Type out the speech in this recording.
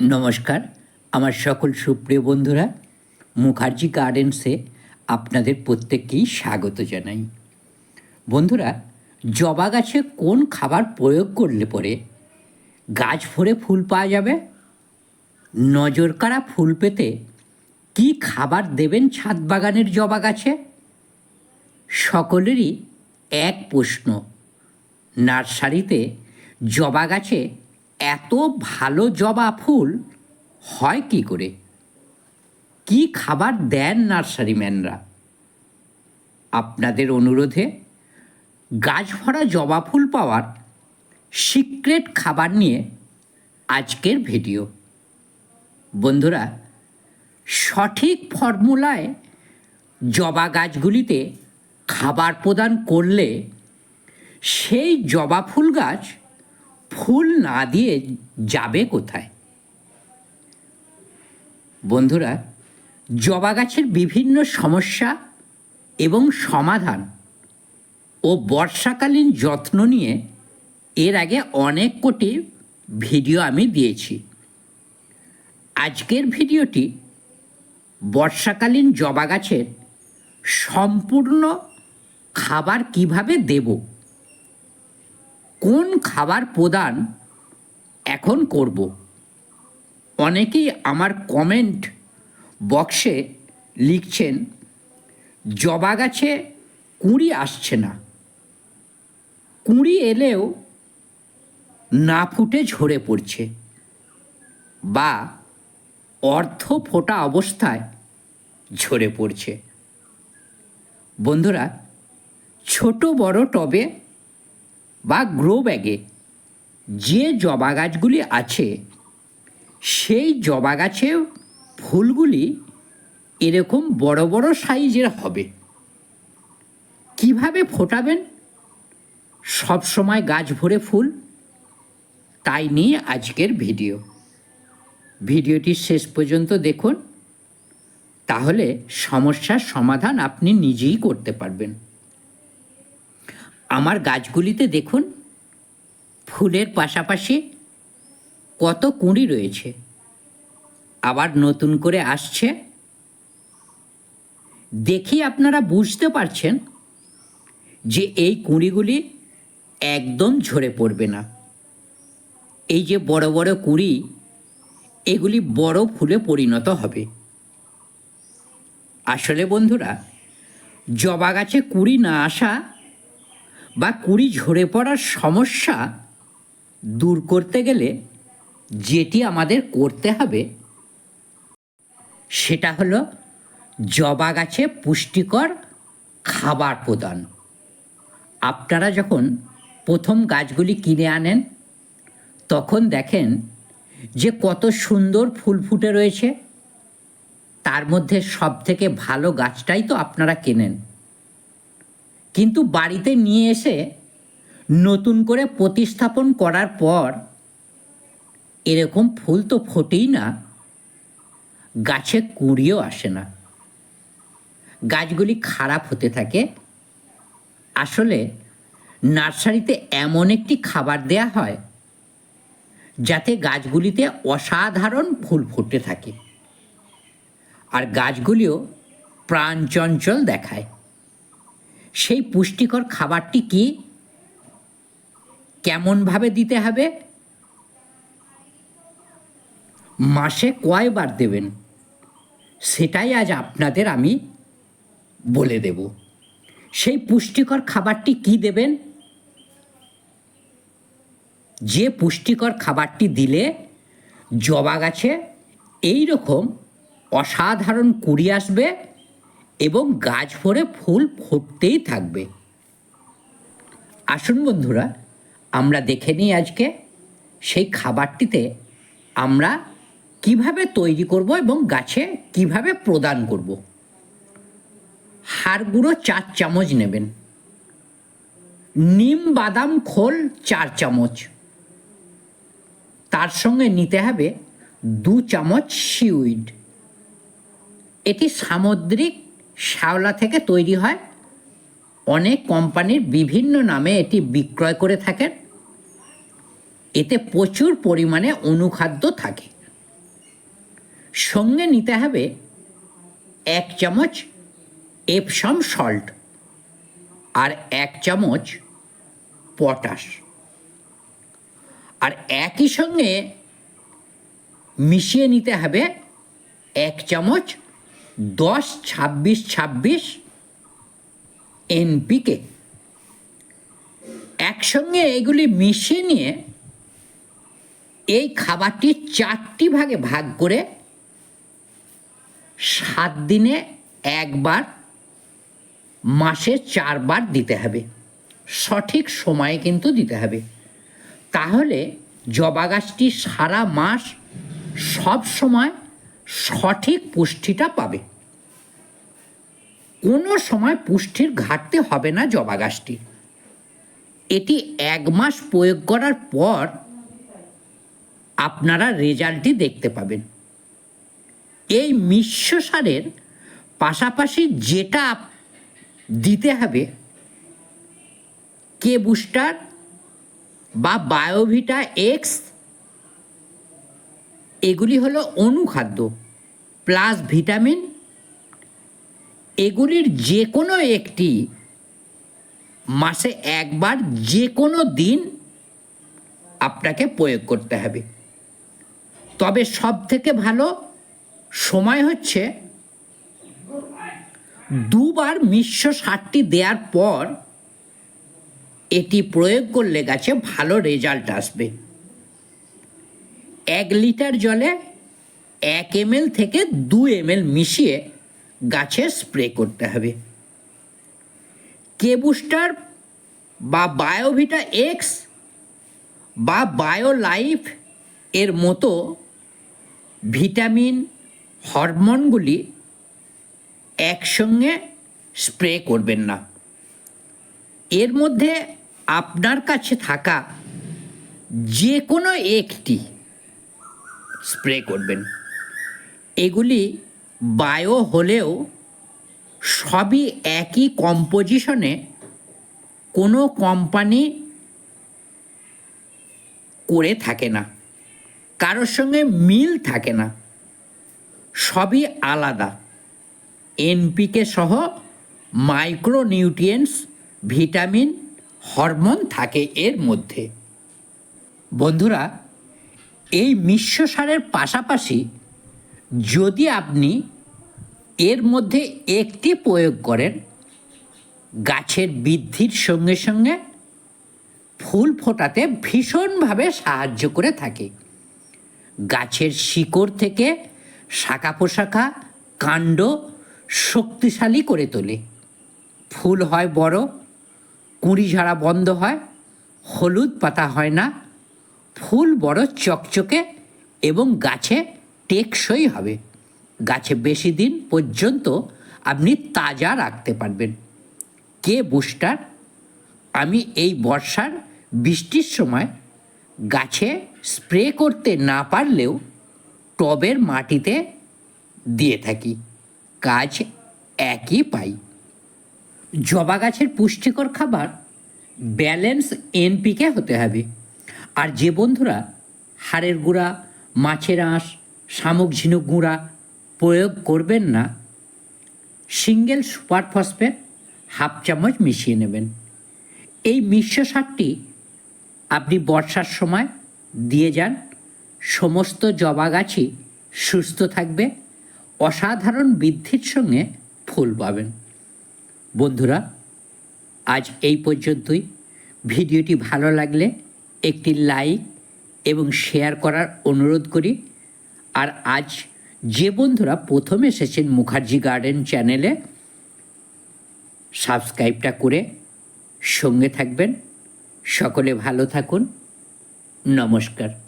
নমস্কার। আমার সকল সুপ্রিয় বন্ধুরা, মুখার্জি গার্ডেন্সে আপনাদের প্রত্যেককেই স্বাগত জানাই। বন্ধুরা, জবা গাছে কোন খাবার প্রয়োগ করলে পরে গাছ ভরে ফুল পাওয়া যাবে? নজর কাড়া ফুল পেতে কি খাবার দেবেন ছাদ বাগানের জবা গাছে? সকলেরই এক প্রশ্ন। নার্সারিতে জবা গাছে এত ভালো জবা ফুল হয় কি করে? কি খাবার দেন নার্সারিম্যানরা আপনাদের অনুরোধে গাছ ভরা জবা ফুল পাওয়ার সিক্রেট খাবার নিয়ে আজকের ভিডিও। বন্ধুরা, সঠিক ফর্মুলায় জবা গাছগুলিতে খাবার প্রদান করলে সেই জবা ফুল গাছ ফুল না দিয়ে যাবে কোথায়? বন্ধুরা, জবা গাছের বিভিন্ন সমস্যা এবং সমাধান ও বর্ষাকালীন যত্ন নিয়ে এর আগে অনেক কোটি ভিডিও আমি দিয়েছি। আজকের ভিডিওটি বর্ষাকালীন জবা গাছের সম্পূর্ণ খাবার কীভাবে দেব কোন খাবার প্রদান এখন করব? অনেকেই আমার কমেন্ট বক্সে লিখছেন, জবা গাছে কুঁড়ি আসছে না। কুঁড়ি এলেও না ফুটে ঝরে পড়ছে বা অর্ধ ফোটা অবস্থায় ঝরে পড়ছে। বন্ধুরা, ছোট বড় টবে বা গ্রো ব্যাগে যে জবা গাছগুলি আছে, সেই জবা গাছে ফুলগুলি এরকম বড় বড় সাইজের হবে। কীভাবে ফোটাবেন? সব সময় গাছ ভরে ফুল। তাই নিয়ে আজকের ভিডিও। ভিডিওটি শেষ পর্যন্ত দেখুন। তাহলে সমস্যার সমাধান আপনি নিজেই করতে পারবেন। আমার গাছগুলিতে দেখুন, ফুলের পাশাপাশি কত কুঁড়ি রয়েছে। আবার নতুন করে আসছে। দেখি আপনারা বুঝতে পারছেন যে এই কুঁড়িগুলি একদম ঝরে পড়বে না। এই যে বড় বড় কুঁড়ি, এগুলি বড় ফুলে পরিণত হবে। আসলে বন্ধুরা, জবা গাছে কুঁড়ি না আসা বা কুড়ি ঝরে পড়ার সমস্যা দূর করতে গেলে যেটি আমাদের করতে হবে, সেটা হলো জবা গাছে পুষ্টিকর খাবার প্রদান। আপনারা যখন প্রথম গাছগুলি কিনে আনেন, তখন দেখেন যে কত সুন্দর ফুল ফুটে রয়েছে। তার মধ্যে সব থেকে ভালো গাছটাই তো আপনারা কেনেন। কিন্তু বাড়িতে নিয়ে এসে নতুন করে প্রতিস্থাপন করার পর এরকম ফুল তো ফোটেই না। গাছে কুঁড়িও আসে না। গাছগুলি খারাপ হতে থাকে। আসলে নার্সারিতে এমন একটি খাবার দেয়া হয় যাতে গাছগুলিতে অসাধারণ ফুল ফুটে থাকে। আর গাছগুলিও প্রাণচঞ্চল দেখায়। সেই পুষ্টিকর খাবারটি কি? কেমনভাবে দিতে হবে? মাসে কয়বার দেবেন? সেটাই আজ আপনাদের আমি বলে দেব। সেই পুষ্টিকর খাবারটি কি দেবেন? যে পুষ্টিকর খাবারটি দিলে জবা গাছে এই রকম অসাধারণ কুড়ি আসবে এবং গাছ ভরে ফুল ফুটতেই থাকবে। আসুন বন্ধুরা, আমরা দেখে নিই আজকে সেই খাবারটিতে আমরা কীভাবে তৈরি করব এবং গাছে কীভাবে প্রদান করব। হাড় গুঁড়ো চার চামচ নেবেন। নিম বাদাম খোল চার চামচ। তার সঙ্গে নিতে হবে দু চামচ সিউইড। এটি সামুদ্রিক শ্যাওলা থেকে তৈরি হয়। অনেক কোম্পানির বিভিন্ন নামে এটি বিক্রয় করে থাকেন। এতে প্রচুর পরিমাণে অনুখাদ্য থাকে। সঙ্গে নিতে হবে এক চামচ এপসম সল্ট আর এক চামচ পটাশ। আর একই সঙ্গে মিশিয়ে নিতে হবে এক চামচ দশ, ছাব্বিশ ছাব্বিশ এনপিকে। একসঙ্গে এগুলি মিশিয়ে নিয়ে এই খাবারটি চারটি ভাগে ভাগ করে সাত দিনে একবার, মাসে চারবার দিতে হবে। সঠিক সময়ে কিন্তু দিতে হবে। তাহলে জবা গাছটি সারা মাস সব সময় সঠিক পুষ্টিটা পাবে। কোনো সময় পুষ্টির ঘাটতি হবে না জবা গাছটি। এটি এক মাস প্রয়োগ করার পর আপনারা রেজাল্টটি দেখতে পাবেন। এই মিশ্র সারের পাশাপাশি যেটা দিতে হবে, কে বুস্টার বা বায়োভিটা এক্স এগুলি হলো অনুখাদ্য প্লাস ভিটামিন এগুলির যে কোনো একটি মাসে একবার যে কোনো দিন আপনাকে প্রয়োগ করতে হবে। তবে সব থেকে ভালো সময় হচ্ছে দুবার মিশ্র সারটি দেওয়ার পর এটি প্রয়োগ করলে গাছে ভালো রেজাল্ট আসবে। এক লিটার জলে এক এমএল থেকে দু এমএল মিশিয়ে গাছে স্প্রে করতে হবে। কেবুস্টার বা বায়োভিটা এক্স বা বায়ো লাইফ এর মতো ভিটামিন হরমোনগুলি একসঙ্গে স্প্রে করবেন না। এর মধ্যে আপনার কাছে থাকা যে কোনো একটি স্প্রে করবেন। এগুলি বায়ো হলেও সবই একই কম্পোজিশনে কোনো কোম্পানি করে থাকে না। কারোর সঙ্গে মিল থাকে না। সবই আলাদা। এনপিকে সহ মাইক্রোনিউট্রিয়েন্টস ভিটামিন হরমোন থাকে এর মধ্যে। বন্ধুরা এই মিশ্র সারের পাশাপাশি যদি আপনি এর মধ্যে একটি প্রয়োগ করেন, গাছের বৃদ্ধির সঙ্গে সঙ্গে ফুল ফোটাতে ভীষণভাবে সাহায্য করে থাকে। গাছের শিকড় থেকে শাখা পোশাখা কাণ্ড শক্তিশালী করে তোলে। ফুল হয় বড়, কুঁড়ি ঝাড়া বন্ধ হয়, হলুদ পাতা হয় না ফুল বড় চকচকে এবং গাছে টেকসই হবে। গাছে বেশি দিন পর্যন্ত আপনি তাজা রাখতে পারবেন। K booster? আমি এই বর্ষার বৃষ্টির সময় গাছে স্প্রে করতে না পারলেও টবের মাটিতে দিয়ে থাকি। কাজ একই পাই। জবা গাছের পুষ্টিকর খাবার ব্যালেন্স এনপিকে হতে হবে। আর যে বন্ধুরা হাড়ের গুঁড়া, মাছের আঁশ, শামুক ঝিনুক গুঁড়া প্রয়োগ করবেন না, সিঙ্গেল সুপার ফসফেট হাফ চামচ মিশিয়ে নেবেন। এই মিশ্র সারটি আপনি বর্ষার সময় দিয়ে যান, সমস্ত জবা গাছই সুস্থ থাকবে, অসাধারণ বৃদ্ধির সঙ্গে ফুল পাবেন। বন্ধুরা, আজ এই পর্যন্তই। ভিডিওটি ভালো লাগলে একটি লাইক এবং শেয়ার করার অনুরোধ করি। আর আজ যে বন্ধুরা প্রথম এসেছেন মুখার্জি গার্ডেন চ্যানেলে, সাবস্ক্রাইবটা করে সঙ্গে থাকবেন। সকলে ভালো থাকুন। নমস্কার।